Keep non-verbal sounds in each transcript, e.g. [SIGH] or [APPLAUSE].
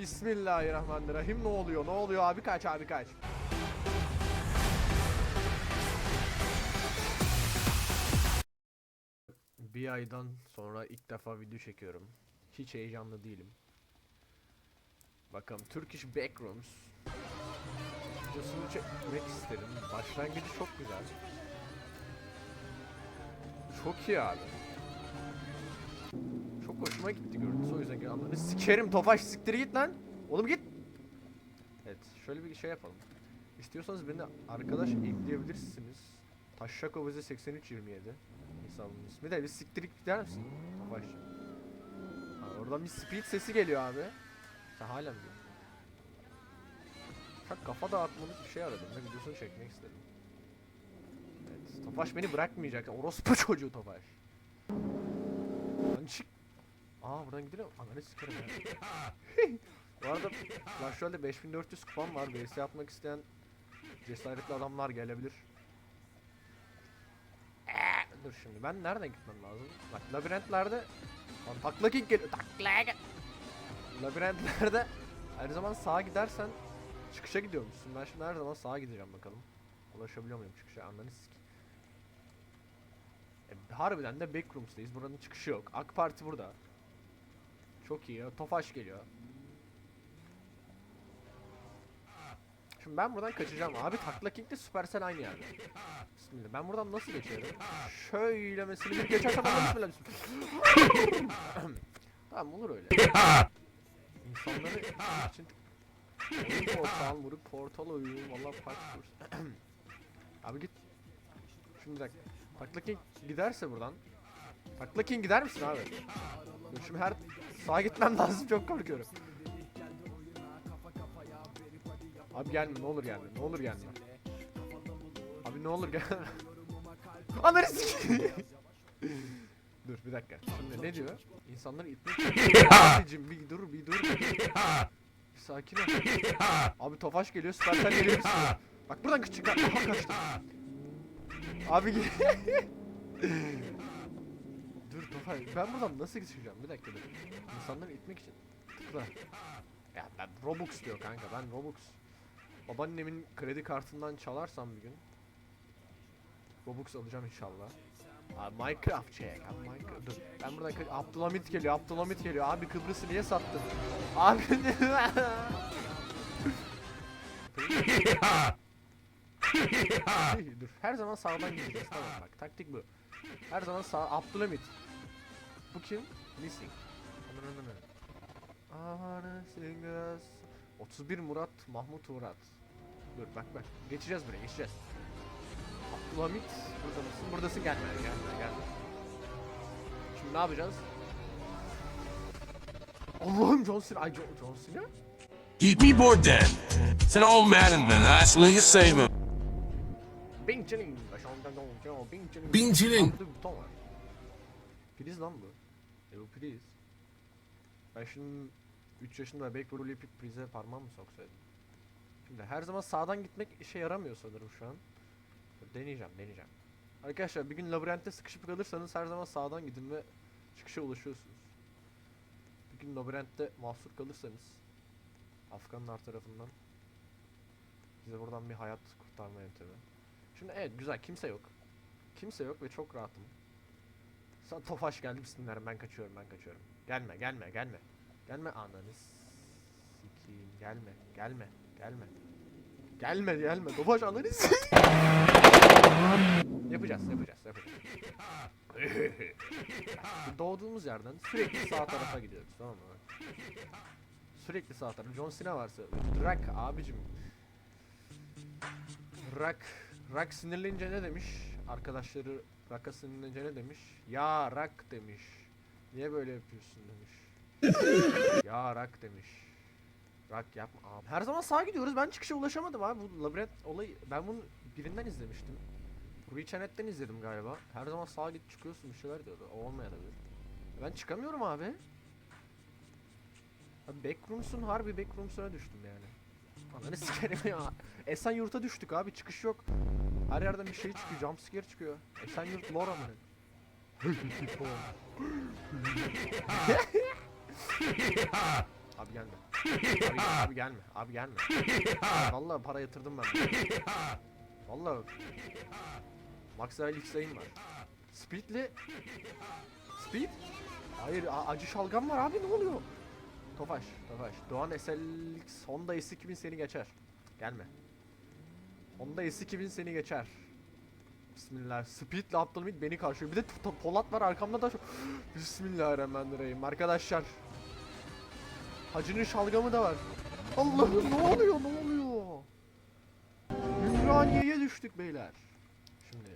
Bismillahirrahmanirrahim. Ne oluyor? Ne oluyor abi kaç abi kaç. Bir aydan sonra ilk defa video çekiyorum. Hiç heyecanlı değilim. Bakalım Turkish Backrooms. Videosunu çekmek istedim. Başlangıcı çok güzel. Çok iyi abi. Hoşuma gitti görüntüsü o yüzden anladın. Sikerim Tofaş siktir git lan. Oğlum git. Evet şöyle bir şey yapalım. İstiyorsanız beni arkadaş ekleyebilirsiniz. Taşşako bize 8327 hesabımın ismi de bir siktir git gider misin? Tofaş. Ha, oradan bir speed sesi geliyor abi. Sen hala mı? Şak kafa dağıtmalık bir şey aradım ve videosunu çekmek istedim. Evet, Tofaş beni bırakmayacak. Orospu çocuğu Tofaş. Lan çık. Aa buradan gidiyor. Ananı sikerim [LAUGHS] ya. Bu arada Clash Royale'de 5400 kupam var. VS atmak isteyen cesaretli adamlar gelebilir. Ee, Dur şimdi ben nereden gitmem lazım? Bak labirentlerde Lan takla kick geliyor. Takla kick. Labirentlerde her zaman sağa gidersen çıkışa gidiyormuşsun. Ben şimdi her zaman sağa gideceğim bakalım. Ulaşabiliyor muyum çıkışa? Ananı sik. E, harbiden de Backrooms'tayız. Buranın çıkışı yok. AK Parti burada. Çok iyi ya. Tofaş geliyor. Şimdi ben buradan kaçacağım. Abi takla kick'le Supercell aynı yerde. Bismillah. Ben buradan nasıl geçerim? Şöyle mesela geçersem ama bismillah bismillah. tamam olur öyle. İnsanları için portal vurup portal oyunu valla fark. [CLEARS THROAT] Abi git. Şimdi bir dakika. Takla King giderse buradan. Takla King gider misin abi? Şimdi her sağa gitmem lazım çok korkuyorum. Abi gelme ne olur gelme ne olur gelme. Abi ne olur gelme. [LAUGHS] Ananı. [LAUGHS] Dur bir dakika. Şimdi ne diyor? İnsanları itmek. [LAUGHS] Abicim bir dur bir dur. Bir sakin ol. Abi Tofaş geliyor Supercell geliyor? Bak buradan küçük Aha kaçtım. Abi Tofaş ben buradan nasıl geçeceğim? Bir dakika dur. İnsanları itmek için. Tıkla. Ya ben Robux diyor kanka ben Robux. Babaannemin kredi kartından çalarsam bir gün Robux alacağım inşallah. Abi Minecraft çek abi Minecraft dur ben buradan kaç Abdülhamit geliyor Abdülhamit geliyor abi Kıbrıs'ı niye sattın abi [LAUGHS] [LAUGHS] dur her zaman sağdan gideceğiz tamam bak taktik bu her zaman sağ Abdülhamit bu kim missing singers 31 Murat Mahmut Murat Dur bak bak geçeceğiz buraya geçeceğiz Abdülhamit burada mısın? Buradasın gelme gelme gelme. Şimdi ne yapacağız? Allah'ım John Cena. Ay John, John Cena? Keep me bored then. It's an old man and then I still you save him. Bing Chilling. Bing Chilling. Bing var. Priz lan bu. E bu priz. Ben şimdi 3 yaşında backrol yapıp prize parmağımı mı soksaydım? Şimdi her zaman sağdan gitmek işe yaramıyor sanırım şu an. Deneyeceğim, deneyeceğim. Arkadaşlar bir gün labirentte sıkışıp kalırsanız her zaman sağdan gidin ve çıkışa ulaşıyorsunuz. Bir gün labirentte mahsur kalırsanız Afganlar tarafından size buradan bir hayat kurtarma yöntemi. Şimdi evet güzel kimse yok. Kimse yok ve çok rahatım. Sana Tofaş geldi bismillah ben kaçıyorum ben kaçıyorum. Gelme gelme gelme. Gelme ananı sikeyim gelme gelme gelme. Gelme gelme Tofaş ananı. Yapacağız yapacağız yapacağız. Doğduğumuz yerden sürekli sağ tarafa gidiyoruz tamam mı? Sürekli sağ tarafa. John Cena varsa. Rock abicim. Rock. Rock sinirlenince ne demiş? Arkadaşları Rock'a sinirlenince ne demiş? Ya Rock demiş. Niye böyle yapıyorsun demiş. [LAUGHS] ya Rock demiş. Rock yapma abi. Her zaman sağa gidiyoruz. Ben çıkışa ulaşamadım abi. Bu labirent olayı ben bunu birinden izlemiştim. Rui Çenet'ten izledim galiba. Her zaman sağa git çıkıyorsun bir şeyler diyordu. O olmayabilir. Ben çıkamıyorum abi. Abi backrooms'un harbi backrooms'una düştüm yani. Ananı sikerim ya. Esenyurt'a düştük abi çıkış yok. Her yerden bir şey çıkıyor, jumpscare çıkıyor. Esenyurt lore amına. [LAUGHS] Abi gelme. Abi, abi gelme. Abi gelme. Abi Vallahi para yatırdım ben. Vallahi. Max Rail X-Lane var. Speed'li. Speed? Hayır acı şalgam var abi ne oluyor? Tofaş, Tofaş. Doğan SLX Honda S2000 seni geçer. Gelme. Honda S2000 seni geçer. Bismillah. Speed'le Abdülhamid beni karşılıyor. Bir de Polat var arkamda da şu... [GASPS] Bismillahirrahmanirrahim. Arkadaşlar. Hacının şalgamı da var. Allah'ım ne oluyor ne oluyor? Ümraniye'ye düştük beyler. Şimdi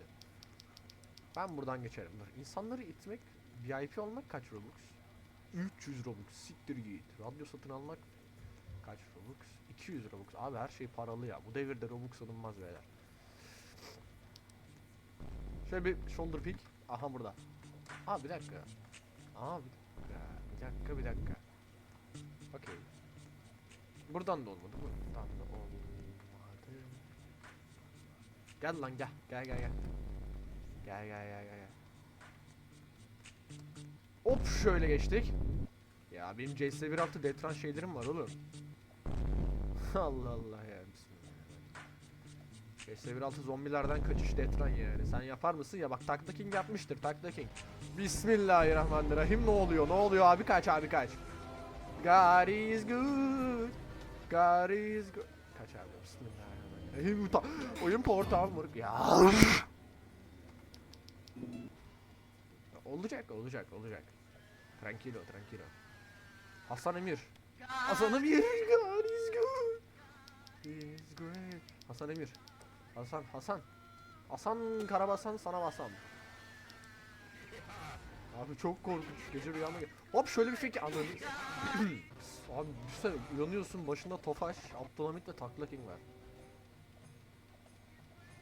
ben buradan geçerim. Dur. İnsanları itmek, VIP olmak kaç Robux? 300 Robux. Siktir git. Radyo satın almak kaç Robux? 200 Robux. Abi her şey paralı ya. Bu devirde Robux alınmaz beyler. Şöyle bir shoulder pick. Aha burada. Aa bir dakika. Aa bir dakika. Bir dakika bir dakika. Okey. Buradan da olmadı. Buradan da olmadı. Gel lan gel. Gel gel gel. Gel gel gel gel. Hop şöyle geçtik. Ya benim CS 1.6 detran şeylerim var oğlum. [LAUGHS] Allah Allah ya bismillah. CS 1.6 zombilerden kaçış detran yani. Sen yapar mısın ya bak Takla King yapmıştır Takla King. Bismillahirrahmanirrahim ne oluyor ne oluyor abi kaç abi kaç. God is good. God is good. Kaç abi bismillahirrahmanirrahim. Uta oyun portal mı? Ya. Olacak olacak olacak. Tranquilo tranquilo. Hasan Emir. Hasan Emir. God is good. İs great. Hasan Emir. Hasan Hasan. Hasan Karabasan sana basam. Abi çok korkunç. Gece rüyama gel. Hop şöyle bir fikir anladın. [CLEARS THROAT] Abi düşünsene uyanıyorsun başında Tofaş, Abdülhamit ve Takla King var.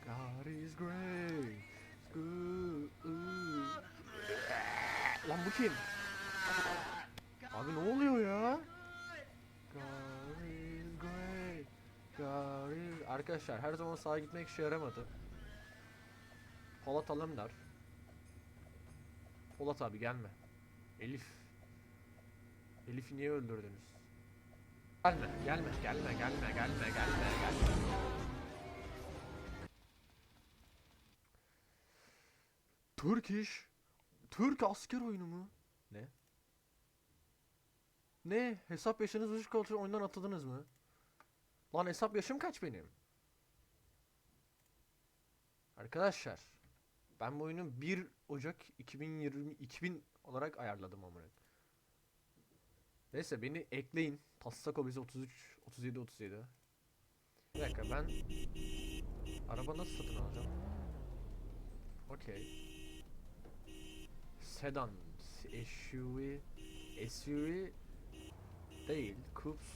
God is great. Good. Lan bu kim? Abi ne oluyor Arkadaşlar her zaman sağa gitmek işe yaramadı. Polat Alemdar. Polat abi gelme. Elif. Elif'i niye öldürdünüz? Gelme, gelme, gelme, gelme, gelme, gelme, gelme. Türk iş. Türk asker oyunu mu? Ne? Ne? Hesap yaşınız düşük olduğu oyundan atıldınız mı? Lan hesap yaşım kaç benim? Arkadaşlar ben bu oyunu 1 Ocak 2020 2000 olarak ayarladım amına. Neyse beni ekleyin. Tassako bize 33 37 37. Bir dakika ben araba nasıl satın alacağım? Okey. Sedan, SUV, SUV değil, Coops,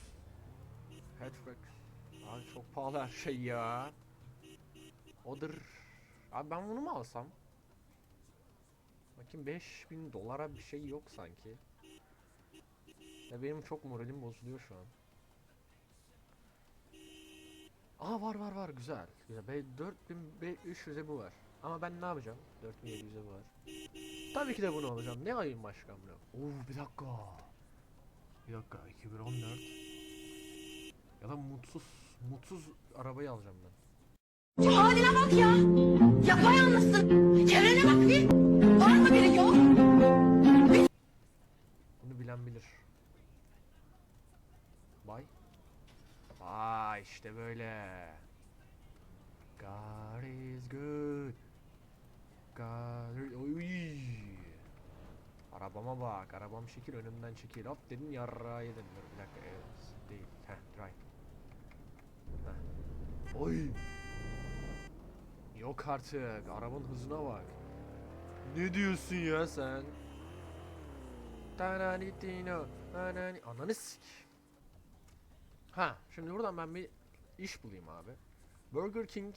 hatchback. Abi çok pahalı her şey ya. Odur. Abi ben bunu mu alsam? Bakayım 5000 dolara bir şey yok sanki. Ya benim çok moralim bozuluyor şu an. Aa var var var güzel. Güzel. Be 4500'e bu var. Ama ben ne yapacağım? 4700'e bu var. Tabii ki de bunu alacağım. Ne ayım başka amına? Oo bir dakika. Bir dakika 2014. Ya da mutsuz mutsuz arabayı alacağım ben. Haline bak ya. Yapayalnızsın. Çevrene bak bir. Var mı biri yok? Bunu bilen bilir. Vay. Vay işte böyle. God is good. God is... Oy. Arabama bak. Arabam şekil önümden çekil. Hop dedin yarrağı yedin. Bir dakika. Evet, değil. Heh drive. Heh. Oy. Yok artık. Arabanın hızına bak. Ne diyorsun ya sen? Tananitino, tanani- Ananı sik. Ha, şimdi buradan ben bir iş bulayım abi. Burger King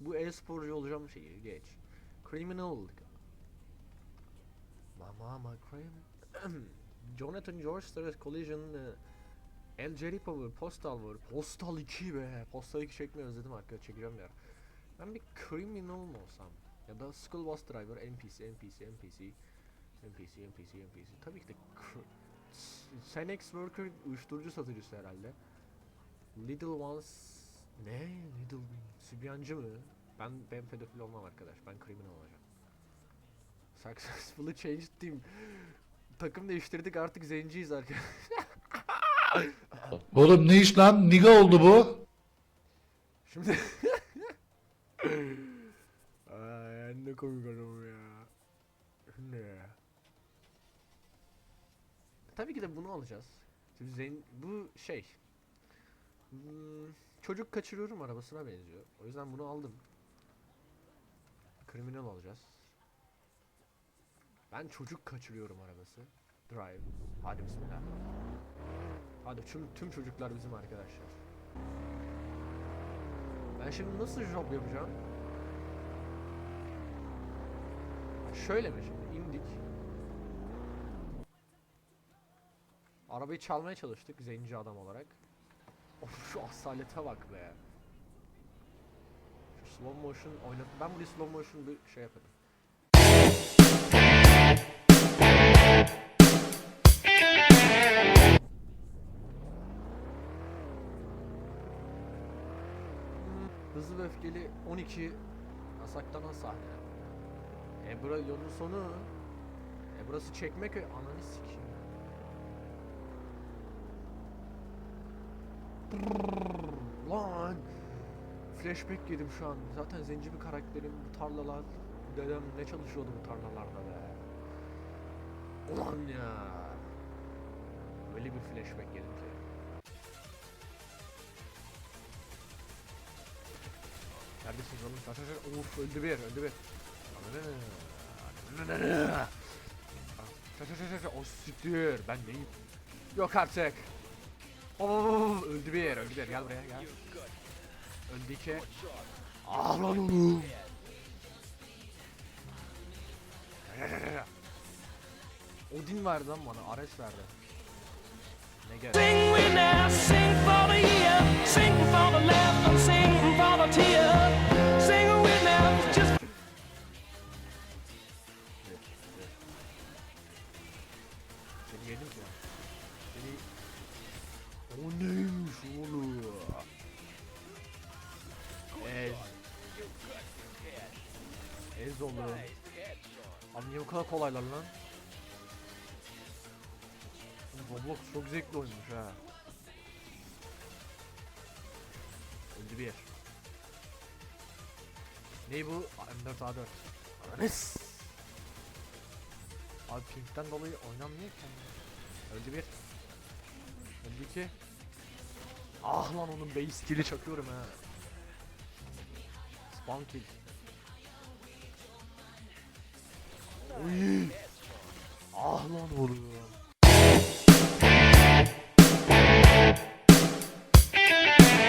bu e-sporcu olacağım şeyi geç. Criminal. Mama ma crime. [CLEARS THROAT] Jonathan George Collision e, El Jerry Power Postal var. Postal 2 be. Postal 2 çekmeyi özledim arkadaşlar çekeceğim ya. Ben bir criminal mı olsam? Ya da School Bus Driver NPC NPC NPC NPC NPC NPC tabii ki de Senex Worker uyuşturucu satıcısı herhalde. Little Ones... Ne? Little... Sübyancı mı? Ben, ben pedofil olmam arkadaş. Ben kriminal olacağım. Successfully changed team. Takım değiştirdik artık zenciyiz arkadaş. Oğlum ne iş lan? Niga oldu bu. Şimdi... Ay ne komik adam ya. Ne? Tabii ki de bunu alacağız. Şimdi zen- bu şey. Hmm, çocuk kaçırıyorum arabasına benziyor. O yüzden bunu aldım. Kriminal olacağız. Ben çocuk kaçırıyorum arabası. Drive. Hadi bismillah. Hadi tüm, tüm çocuklar bizim arkadaşlar. Ben şimdi nasıl job yapacağım? Şöyle mi şimdi indik. Arabayı çalmaya çalıştık zenci adam olarak. Of şu asalete bak be. Şu slow motion oynat. Ben buraya slow motion bir şey yaparım. Öfkeli 12 yasaklanan sahne. E bura yolun sonu. E burası Çekmeköy. Ananı sikeyim. Lan. Flashback yedim şu an. Zaten zenci bir karakterim. Bu tarlalar. Dedem ne çalışıyordu bu tarlalarda be. Ulan ya. Öyle bir flashback yedim ki. Neredesiniz oğlum? Kaç kaç. Uf öldü bir öldü bir. Kaç kaç kaç. O siktir. Ben neyim? Yok artık. Oo, öldü bir öldü bir. Gel buraya gel. Öldü iki. Ah lan oğlum. Odin verdi lan bana. Ares verdi. Ne gel? Sing we now, sing for the year, sing for the laughter, sing for the tear. O neymiş oğlum? Ez. Ez oğlum. Abi niye bu kadar kolaylar lan? Roblox çok zevkli oyunmuş ha. Öldü bir. Ney bu? M4 A4. Ananes. Abi pinkten dolayı oynanmıyor ki. Öldü bir. Öldü iki. Ah lan onun base skill'i çakıyorum ha. Spawn kill. Uy. Ah lan oğlum.